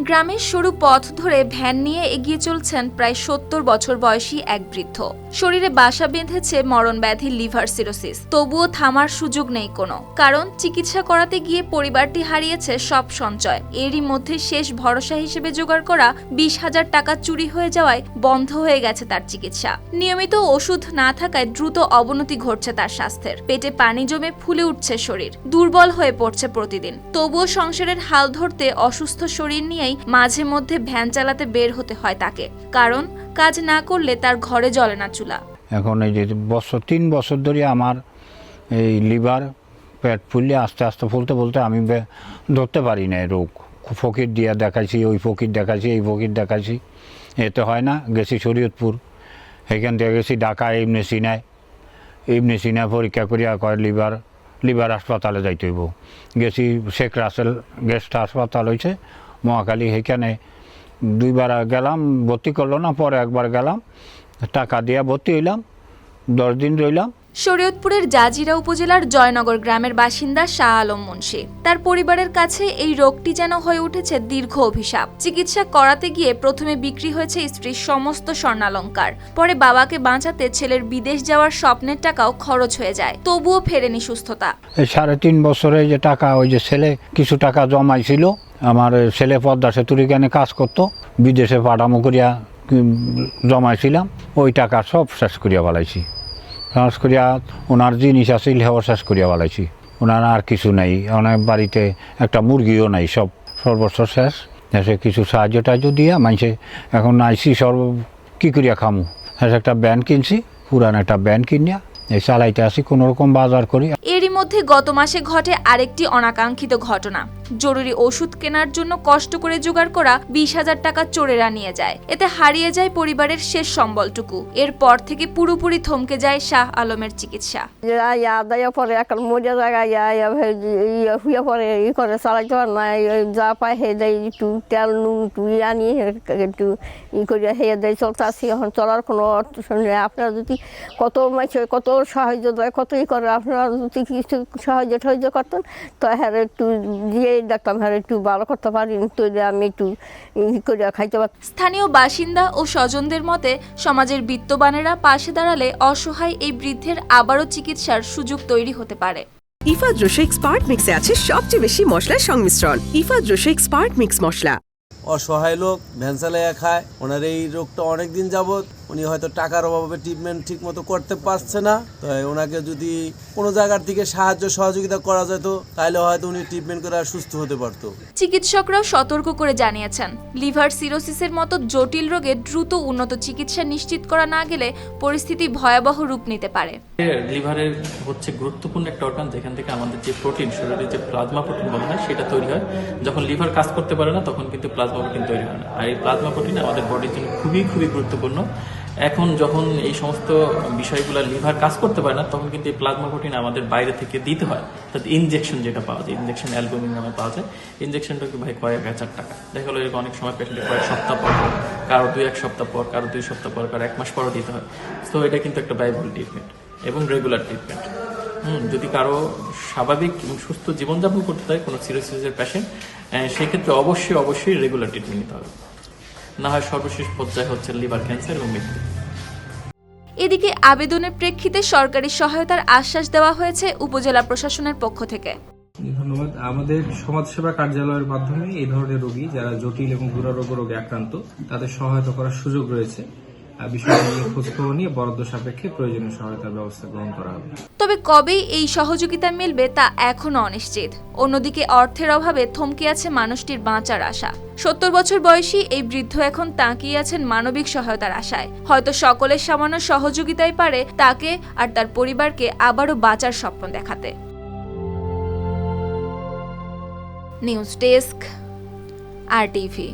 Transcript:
গ্রামের সরু পথ ধরে ভ্যান নিয়ে এগিয়ে চলছেন প্রায় সত্তর বছর বয়সী এক বৃদ্ধ। শরীরে বাসা বেঁধেছে মরণ ব্যাধি লিভার সিরোসিস। তবুও থামার সুযোগ নেই কোনো। কারণ, চিকিৎসা করাতে গিয়ে পরিবারটি হারিয়েছে সব সঞ্চয়। এরই মধ্যে শেষ ভরসা হিসেবে জোগাড় করা বিশ হাজার টাকা চুরি হয়ে যাওয়ায় বন্ধ হয়ে গেছে তার চিকিৎসা। নিয়মিত ওষুধ না থাকায় দ্রুত অবনতি ঘটছে তার স্বাস্থ্যের। পেটে পানি জমে ফুলে উঠছে শরীর। দুর্বল হয়ে পড়ছে প্রতিদিন। তবুও সংসারের হাল ধরতে অসুস্থ শরীর নিয়েই মাঝে মধ্যে ভ্যান চালাতে বের হতে হয় তাকে। কারণ, কাজ না করলে তার ঘরে জ্বলে না চুলা। এখন এই যে বছর, তিন বছর ধরে আমার এই লিভার পেট ফুললে আস্তে আস্তে ফুলতে ফুলতে আমি ধরতে পারি না রোগ। ফকির দিয়া দেখাইছি, ওই ফকির দেখাইছি, এই ফকির দেখাইছি। এতে হয় না, গেছি শরীয়তপুর। সেখান থেকে গেছি ঢাকা এমনি সিনায়। এমনি সিনায় পরীক্ষা করিয়া কয় লিভার লিভার হাসপাতালে যাইতে হইব। গেছি শেখ রাসেল গেস্ট হাসপাতাল হয়েছে মহাকালী সেখানে দুইবার গেলাম, ভর্তি করল না, পরে একবার গেলাম। টাকা দিয়ে ভর্তি হইলাম, দশ দিন রইলাম। শরীয়তপুরের জাজিরা উপজেলার জয়নগর গ্রামের বাসিন্দা শাহ আলম মুন্সি। তার পরিবারের কাছে এই রোগটি যেন হয়ে উঠেছে দীর্ঘ অভিশাপ। চিকিৎসা করাতে গিয়ে প্রথমে বিক্রি হয়েছে স্ত্রীর সমস্ত স্বর্ণালঙ্কার। পরে বাবাকে বাঁচাতে ছেলের বিদেশ যাওয়ার স্বপ্নের টাকাও খরচ হয়ে যায়। তবুও ফেরেনি সুস্থতা। সাড়ে তিন বছরে যে টাকা, ওই যে ছেলে কিছু টাকা জমাইছিল, আমার ছেলে পদ্মা সেতুর এখানে কাজ করতো, বিদেশে পাঠামো করিয়া জমাইছিলাম, ওই টাকা সব শেষ করিয়া ফেলাইছি। শেষ করিয়া ওনার জিনিস আছিল হেও শেষ করিয়া ফেলাইছি ওনার আর কিছু নাই। ওনার বাড়িতে একটা মুরগিও নাই, সব সর্বস্ব শেষ। এসে কিছু সাহায্য টাহায্য দিয়া মাইছে এখন আইসি সর্ব কী করিয়া খামু? হ্যাঁ একটা ব্যান কিনছি, পুরান একটা ব্যান কিনিয়া, এই চালাইতে আসি, কোনো রকম বাজার করি। এরই মধ্যে গত মাসে ঘটে আরেকটি অনাকাঙ্ক্ষিত ঘটনা। জরুরি ওষুধ কেনার জন্য কষ্ট করে জোগাড় করা বিশ হাজার টাকা চোরেরা নিয়ে যায়। এতে হারিয়ে যায় পরিবারের শেষ সম্বলটুকু। এরপর থেকে পুরোপুরি থমকে যায় শাহ আলমের চিকিৎসা। পরে ইয়া পরে করে চালাইতে পারে যা পায় হে দেয়, একটু তেল একটু ই হে দেয় এখন চলার কোনো অর্থ আপনারা যদি কত কত সাহায্য দেয় করে, আপনারা যদি সাহায্য করতেন, তো হ্যাঁ একটু দিয়ে দেখতাম হ্যাঁ একটু ভালো করতে পারি তো আমি একটু করে খাইতে পারতাম স্থানীয় বাসিন্দা ও স্বজনদের মতে সমাজের বিত্তবানেরা পাশে দাঁড়ালে অসহায় এই বৃদ্ধের আবারও চিকিৎসার সুযোগ তৈরি হতে পারে। ইফাদ রোশেক স্পার্ট মিক্সে আছে সবচেয়ে বেশি মশলার সংমিশ্রণ। ইফাদ রোশেক স্পার্ট মিক্স মশলা। অসহায় লোক ভ্যান চালাইয়া খায় ওনার এই রোগটা অনেক দিন যাবৎ উনি হয়তো টাকার অভাবে ট্রিটমেন্ট ঠিক মতো করতে পারছে না। তো ওনাকে যদি কোনো জায়গার থেকে সাহায্য সহযোগিতা করা যেত তাহলে হয়তো উনি ট্রিটমেন্ট করে সুস্থ হতে পারতো। চিকিৎসকরাও সতর্ক করে জানিয়েছেন লিভার সিরোসিসের মতো জটিল রোগে দ্রুত উন্নত চিকিৎসা নিশ্চিত করা না গেলে পরিস্থিতি ভয়াবহ রূপ নিতে পারে। লিভারের হচ্ছে গুরুত্বপূর্ণ একটা অর্গান যেখান থেকে আমাদের যে প্রোটিন শরীরে যে প্লাজমা প্রোটিন বলা হয় সেটা তৈরি হয়। যখন লিভার কাজ করতে পারে না তখন কিন্তু প্লাজমা প্রোটিন তৈরি হয় না। আর এই প্লাজমা প্রোটিন আমাদের বডির জন্য খুবই খুবই গুরুত্বপূর্ণ। এখন যখন এই সমস্ত বিষয়গুলো লিভার কাজ করতে পারে না, তখন কিন্তু এই প্লাজমা প্রোটিন আমাদের বাইরে থেকে দিতে হয়। অর্থাৎ ইনজেকশন যেটা পাওয়া যায় ইনজেকশন অ্যালবুমিন নামে পাওয়া যায়। ইনজেকশনটা কি ভাই কয়েক হাজার টাকা। দেখা গেলো এরকম অনেক সময় পেশেন্টের কয়েক সপ্তাহ পর, কারও দুই এক সপ্তাহ পর, কারও দুই সপ্তাহ পর, কারও এক মাস পরও দিতে হয়। তো এটা কিন্তু একটা ব্যয়বহুল ট্রিটমেন্ট এবং রেগুলার ট্রিটমেন্ট হুম, যদি কারও স্বাভাবিক এবং সুস্থ জীবনযাপন করতে হয় কোনো সিরিয়াসের পেশেন্ট সেক্ষেত্রে অবশ্যই অবশ্যই রেগুলার ট্রিটমেন্ট নিতে হবে। না হয় সর্বশেষ পর্যায়ে হচ্ছে লিভার ক্যান্সার এবং মৃত্যু। এদিকে আবেদনের প্রেক্ষিতে সরকারি সহায়তার আশ্বাস দেওয়া হয়েছে উপজেলা প্রশাসনের পক্ষ থেকে। ধন্যবাদ। আমাদের সমাজসেবা কার্যালয়ের মাধ্যমে এই ধরনের রোগী যারা জটিল এবং দুরারোগ্য রোগে আক্রান্ত তাদের সহায়তা করার সুযোগ রয়েছে। তবে কবেই এই সহযোগিতা মিলবে তা এখনও অনিশ্চিত। অন্যদিকে অর্থের অভাবে থমকে আছে মানুষটির বাঁচার আশা। সত্তর বছর বয়সী এই বৃদ্ধ এখন তাকিয়ে আছেন মানবিক সহায়তার আশায়। হয়তো সকলের সামান্য সহযোগিতাই পারে তাকে আর তার পরিবারকে আবারও বাঁচার স্বপ্ন দেখাতে। News desk, R TV.